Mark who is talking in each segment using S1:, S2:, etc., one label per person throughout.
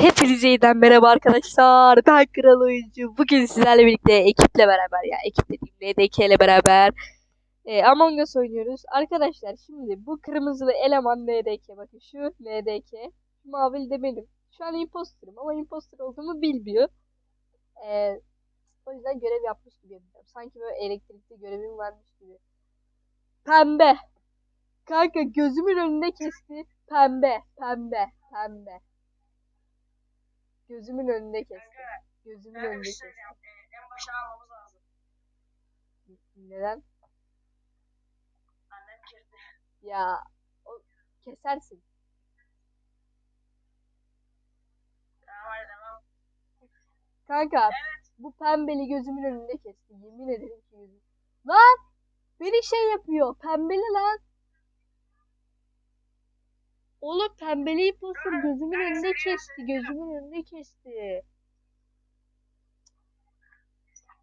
S1: Hepinize yeniden merhaba arkadaşlar. Ben Kral Oyuncu. Bugün sizlerle birlikte ekiple beraber ya ekip dediğim LDK ile beraber e, Among Us oynuyoruz. Arkadaşlar şimdi bu kırmızılı eleman LDK bakın şu LDK. Şu mavili de benim. Şu an imposterım ama imposter olduğumu bilmiyor. E, o yüzden görev yapmış gibi yapacağım. Sanki böyle elektrikli görevim varmış gibi. Pembe. Kanka gözümün önünde kesti. Pembe, pembe, pembe. Gözümün önünde kesti. Gözümün
S2: Kanka
S1: önünde
S2: bir şey
S1: kesti.
S2: diyeceğim. Ee, en başa almamız lazım.
S1: Neden?
S2: Annem girdi.
S1: Ya o, kesersin.
S2: Tamam hadi devam.
S1: Kanka
S2: Evet.
S1: bu pembeli gözümün önünde kesti. Yemin ederim ki gözüm. Lan! Beni şey yapıyor. Pembeli lan. Oğlum pembeli impostor gözümün önünde kesti. Gözümün önünde kesti.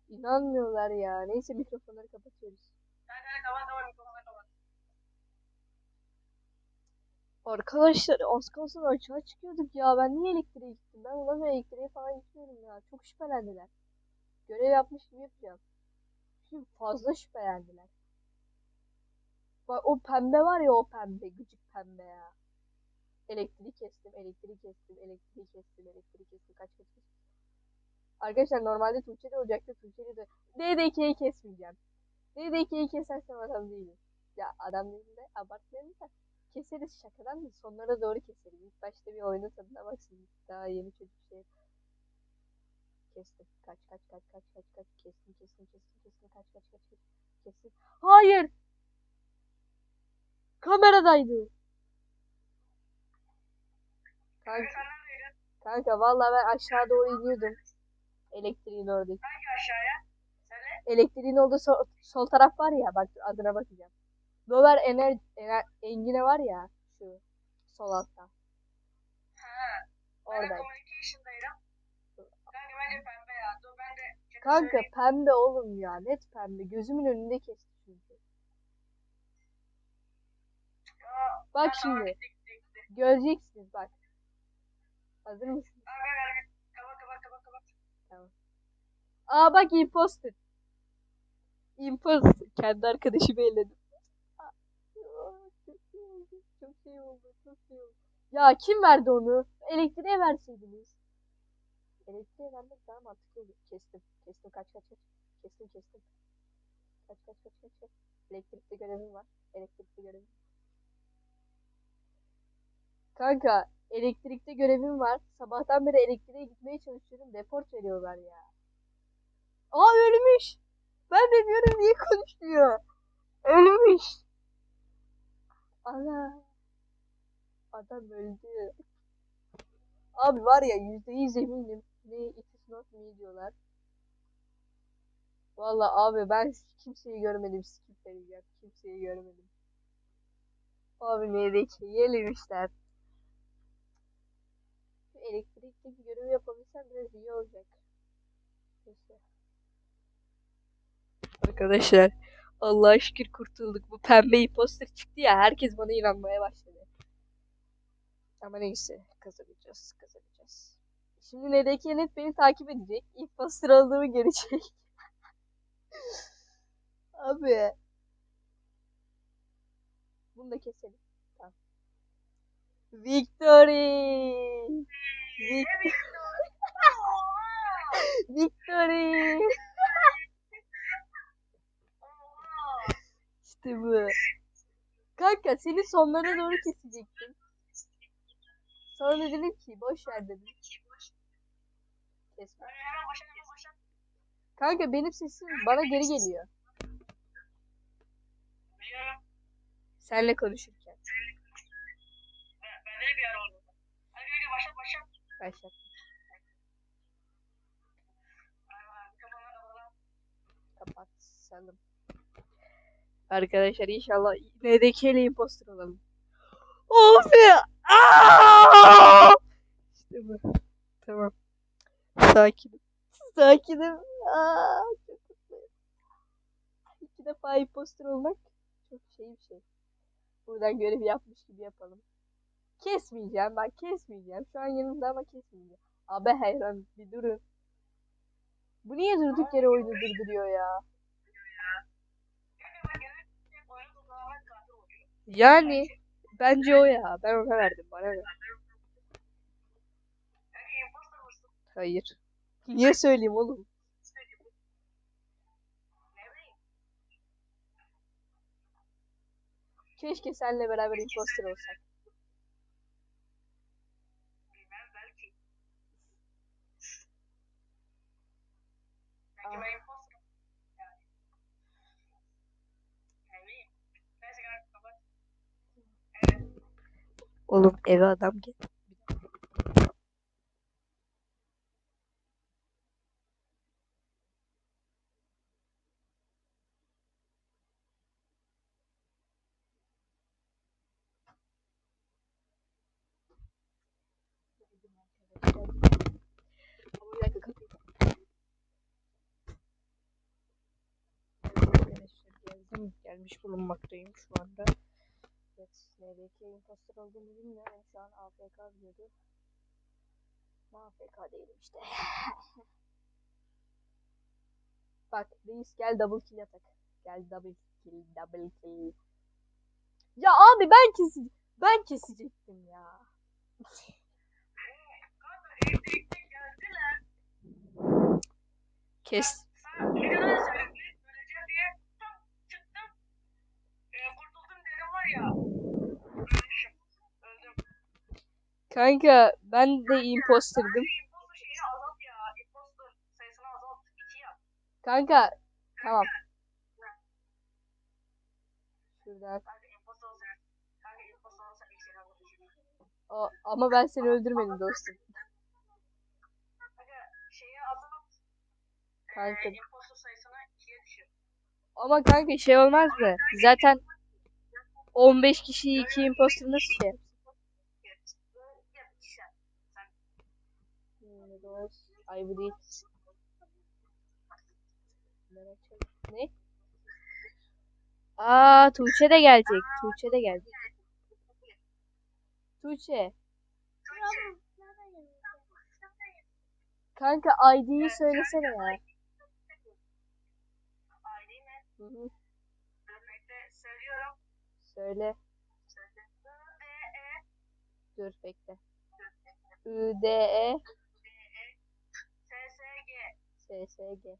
S1: İnanmıyorlar ya. Neyse mikrofonları kapatıyoruz. Arkadaşlar az kalsın açığa çıkıyorduk ya. Ben niye elektriğe gittim? Ben ulan elektriğe falan gitmiyorum ya. Çok şüphelendiler. Görev yapmış gibi yapacağım. Şimdi fazla şüphelendiler. Bak o pembe var ya o pembe. Gıcık pembe ya. Elektriği kestim, elektriği kestim, elektriği kestim, elektriği kestim. Kaç kaç kaç. Arkadaşlar normalde Tuğçe'de olacaktı. Tuğçe'de de DDK'yi kesmeyeceğim. DDK'yi kesersem adam değilim. Ya adam değilim de abartmayalım da keseriz şakadan da sonlara doğru keseriz. İlk başta bir oyunun tadına baksın. Daha yeni çocuk şey. Kestim. Kaç kaç kaç kaç kaç kaç kestim kestim kestim kestim kaç kaç kaç kaç kestim. Hayır. Kameradaydı. Kanka,
S2: Kanka
S1: vallahi ben aşağı doğru iniyordum. Elektriğin oradaki.
S2: Hangi aşağıya? Sen ne?
S1: Elektriğin olduğu sol, sol taraf var ya bak adına bakacağım. Dover ener, ener Engine var ya şu sol altta.
S2: Ha. Ben de
S1: Oradaydı.
S2: communication'daydım. Kanka bence pembe ya. Dur ben de
S1: Kanka
S2: söyleyeyim.
S1: pembe oğlum ya net pembe. Gözümün önünde kesti çünkü. Bak şimdi. Göreceksiniz bak. Hazır mısın?
S2: Kapat kapat kapat kapat.
S1: Aa bak imposter. Imposter. Kendi arkadaşımı eledim. Aa, Çok iyi oldu. Çok iyi oldu. Ya kim verdi onu? Elektriğe verseydiniz. Elektriğe vermek daha mantıklı olur. Kestim. Kestim kaç kaç kaç. Kestim kestim. Kaç kaç kaç kaç kaç. Elektrikte görevim var. Elektrikte görevim. Kanka elektrikte görevim var. Sabahtan beri elektriğe gitmeye çalışıyorum. Deport veriyorlar ya. Aa ölmüş. Ben de diyorum niye konuşmuyor. Ölmüş. Ana. Adam öldü. Abi var ya yüzde yüz eminim. Ne it is not me diyorlar. Valla abi ben kimseyi görmedim. Skip vereceğim. Kimseyi görmedim. Abi neredeki yelemişler. Şu elektrikteki görevi yapabilsem biraz iyi olacak. Neyse. Arkadaşlar Allah'a şükür kurtulduk. Bu pembe imposter çıktı ya herkes bana inanmaya başladı. Ama neyse kazanacağız kazanacağız. Şimdi Nedeki net beni takip edecek. Imposter olduğumu görecek. Abi. Bunu da keselim. Victory! Vic- Victory! İşte bu. Kanka seni sonlara doğru kesecektim. Sonra dedim ki boş ver dedim. Kesme. Kanka benim sesim bana geri geliyor. Senle konuşurken.
S2: Ben, de bir ara oldu. Hadi kanka başlat başlat.
S1: Başlat.
S2: Aa, Mikrofonları kapatalım.
S1: Kapat. Sandım. Arkadaşlar inşallah NDK ile imposter olalım. Of ya. İşte bu. Tamam. Sakinim. Sakinim. İki defa imposter olmak çok şey bir şey. Buradan görev yapmış gibi yapalım. Kesmeyeceğim ben kesmeyeceğim. Şu an yanımda ama kesmeyeceğim. Abi hayran bir durun. Bu niye durduk yere oyunu durduruyor ya? Yani bence o ya. Ben ona verdim bana ver. Hayır. Niye söyleyeyim oğlum? Keşke seninle beraber imposter olsak. Ah.
S2: Belki ben imposterım. Yani. Ne bileyim. Neyse kapat. Evet.
S1: Oğlum eve adam gel. Ama bir dakika kapıyı Arkadaşlar geldim. Gelmiş bulunmaktayım şu anda. Evet, NBK imposter olduğunu bilmiyorum. Şu an AFK diyordu. AFK değilim işte. Bak reis gel double kill atak. Gel double kill, double kill. Ya abi ben keseceğim. Ben kesecektim ya. Kes.
S2: Sana videoda da söyledim. Öleceğim diye tam çıktım. E, kurtuldum dedim var ya. Ölmüşüm. Öldüm.
S1: Kanka ben de imposterdım.
S2: Kanka
S1: tamam. Şuradan. O, ama ben seni öldürmedim dostum.
S2: Kanka. E, düşür.
S1: Ama kanka şey olmaz mı? Zaten 15 kişiyi 2 imposter nasıl şey? Rose, Ivory. Ne? Aa Tuğçe de gelecek. Tuğçe de gelecek. Tuğçe. Kanka ID'yi söylesene ya. Hı. Söyle. Dur bekle. I D E
S2: G
S1: S S G. Ee,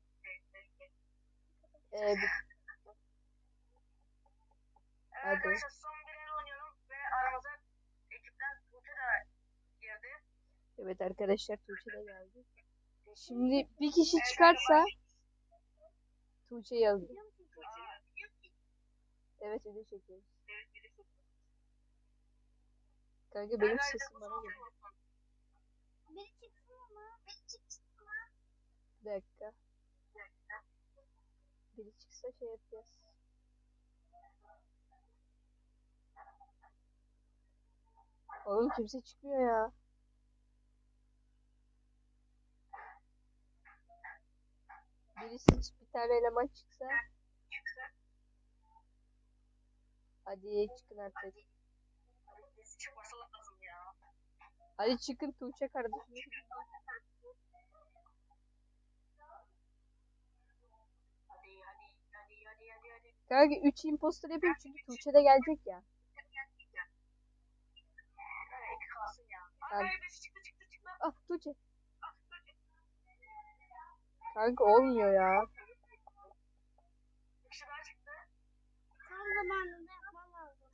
S1: bir-
S2: Evet
S1: Hadi.
S2: arkadaşlar son bir el oynuyorum ve aramıza ekipten Tuğçe de girdi.
S1: evet arkadaşlar Tuğçe de geldi. Şimdi bir kişi çıkarsa alıyor.
S2: Aa,
S1: Evet video çekiyoruz. Kanka benim sesim
S2: bu
S1: bana geliyor. Bir dakika. Biri çıksa şey yapacağız. Oğlum kimse çıkmıyor ya. Birisi bir tane eleman çıksa. Hadi çıkın artık.
S2: Birisi çıkması lazım ya.
S1: Hadi çıkın Tuğçe kardeşim.
S2: Hadi hadi hadi hadi hadi hadi.
S1: Kanka 3 imposter yapayım çünkü Tuğçe de gelecek ya.
S2: Çıktı.
S1: Ah Tuğçe. Kanka olmuyor ya.
S2: Çıktı.
S3: Tam zamanında yapman lazım.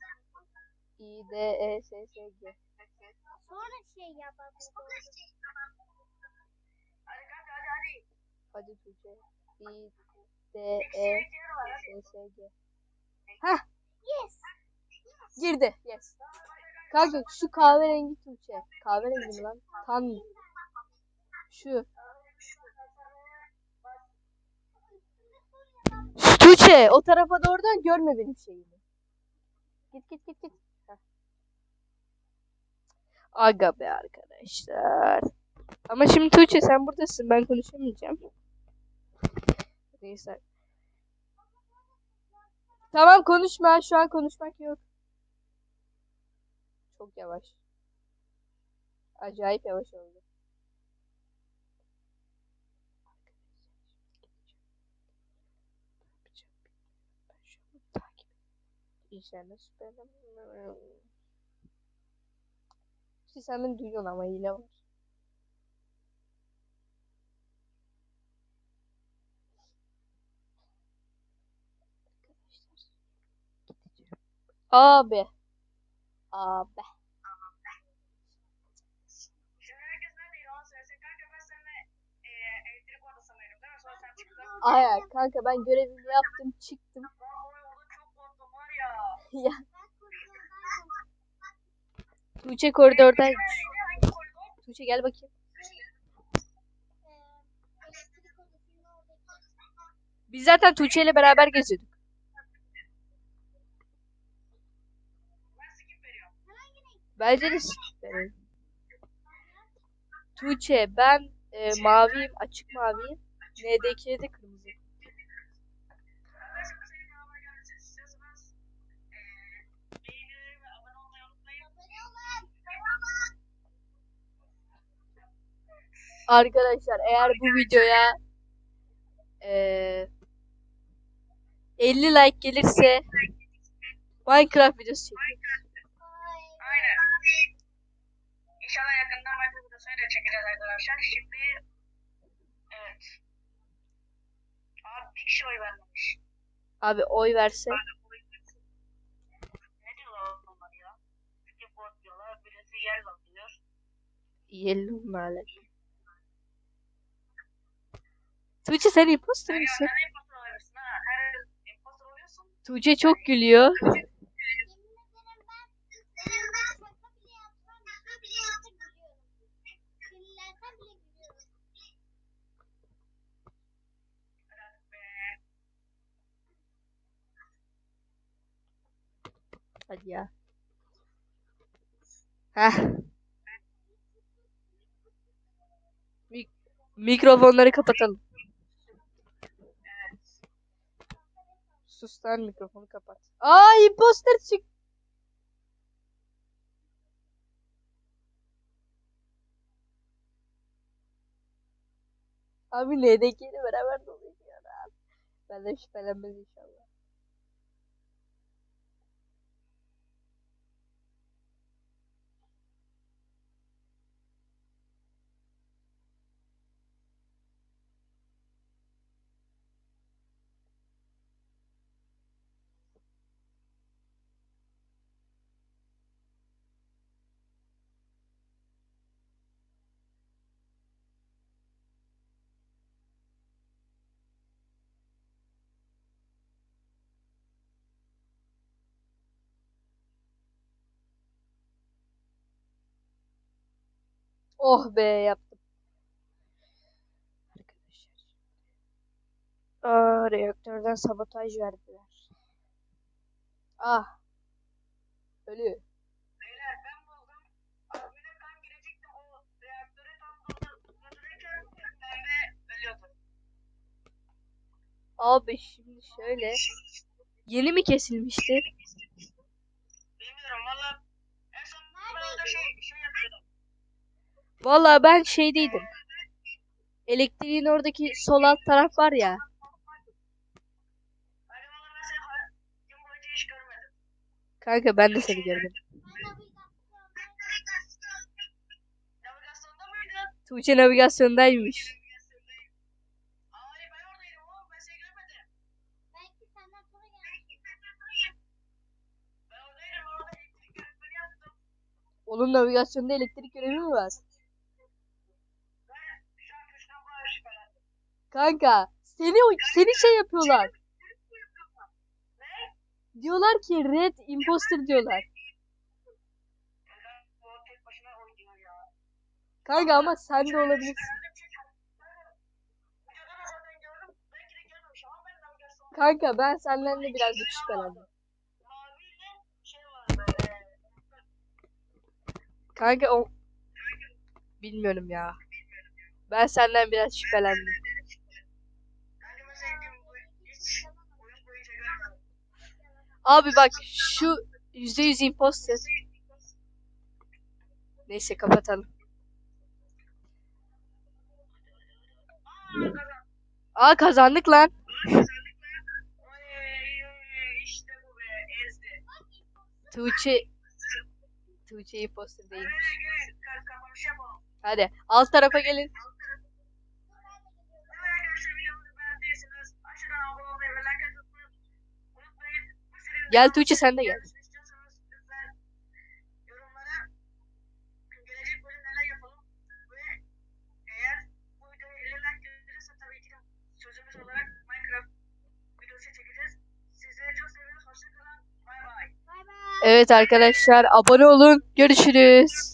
S1: I D E S S G.
S3: Sonra şey yapalım.
S2: Hadi kanka hadi hadi.
S1: Hadi Tuğçe. I D E
S2: diğeri var hadi.
S1: S S G. Hah
S3: Yes.
S1: girdi. Yes. Kanka şu kahverengi Tuğçe. Kahverengi mi lan? Tan. Şu. Şu Tuğçe o tarafa doğrudan görme benim şeyimi. Git git git git. Heh. Aga be arkadaşlar. Ama şimdi Tuğçe sen buradasın. Ben konuşamayacağım. Neyse. Tamam konuşma. Şu an konuşmak yok. Çok yavaş. Acayip yavaş oldu. İnşallah. Siz sen beni ama hile var. Abi. Abi.
S2: Şimdi herkes neredeydi onu söylesin. Kanka ben seninle e, elektrik odasındaydım değil mi? Sonra sen çıktın.
S1: Aynen kanka ben görevimi yaptım çıktım.
S2: Ya.
S1: Tuğçe koridordaymış.
S2: Hangi koridor?
S1: Tuğçe gel bakayım. Biz zaten Tuğçe ile beraber geziyorduk.
S2: Ben skip veriyorum.
S1: Bence de verelim. Tuğçe ben e, maviyim açık maviyim. N'deki de kırmızı.
S2: Arkadaşlar
S1: eğer bu videoya e, 50 like gelirse Minecraft videosu çekeceğiz.
S2: İnşallah yakında Minecraft videosunu da çekeceğiz arkadaşlar. Şimdi evet. Abi bir kişi oy vermemiş.
S1: Abi oy verse
S2: Ne diyorlar onlar ya? Skip vote diyorlar. Birisi yellow diyor.
S1: yiyelim böyle. Tuğçe sen imposter mısın?
S2: sen imposter olabilirsin ha. Her imposter oluyorsun.
S1: Tuğçe çok gülüyor.
S3: Yemin ederim ben benim ben şaka bile yapsam bir şey bile yapsam gülüyorum. Sinirlensem bile gülüyorum.
S2: Hadi be.
S1: Hadi ya. Heh. Mik- mikrofonları kapatalım. Sus lan mikrofonu kapat. Aa imposter çık. Abi N'dekiyle beraber dolaşıyor abi. Ben de şüphelenmez inşallah. Oh be yaptım. Arkadaşlar. Aa, reaktörden sabotaj verdiler. Ah. Ölü.
S2: Beyler ben buldum. Admine kan girecektim. O reaktöre tam durdu- durdururken pembe ölüyordu.
S1: Abi şimdi şöyle. Yeni mi kesilmişti?
S2: Bilmiyorum valla. En son ben orada şey, şey yapıyordum.
S1: Vallahi ben şeydeydim. Elektriğin oradaki sol alt taraf var ya.
S2: Valla.
S1: Kanka ben de seni görmedim. Tuğçe navigasyondaymış. Onun navigasyonda elektrik görevi mi var?
S2: Ben şu an köşeden bayağı şüphelendim.
S1: Kanka seni seni şey yapıyorlar.
S2: Ne?
S1: Diyorlar ki red imposter diyorlar. Kanka ama sen de olabilirsin. Kanka ben senden de birazcık şüphelendim.
S2: şey
S1: Kanka o bilmiyorum ya. Ben senden biraz şüphelendim. Abi bak şu %100 imposter. Neyse kapatalım.
S2: Aa kazandık lan. Tuğçe Tuğçe imposter
S1: değilmiş.
S2: Hadi alt tarafa gelin.
S1: Hoşçakalın. Bay bay.
S3: Bay bay.
S2: Evet arkadaşlar abone olun. Görüşürüz.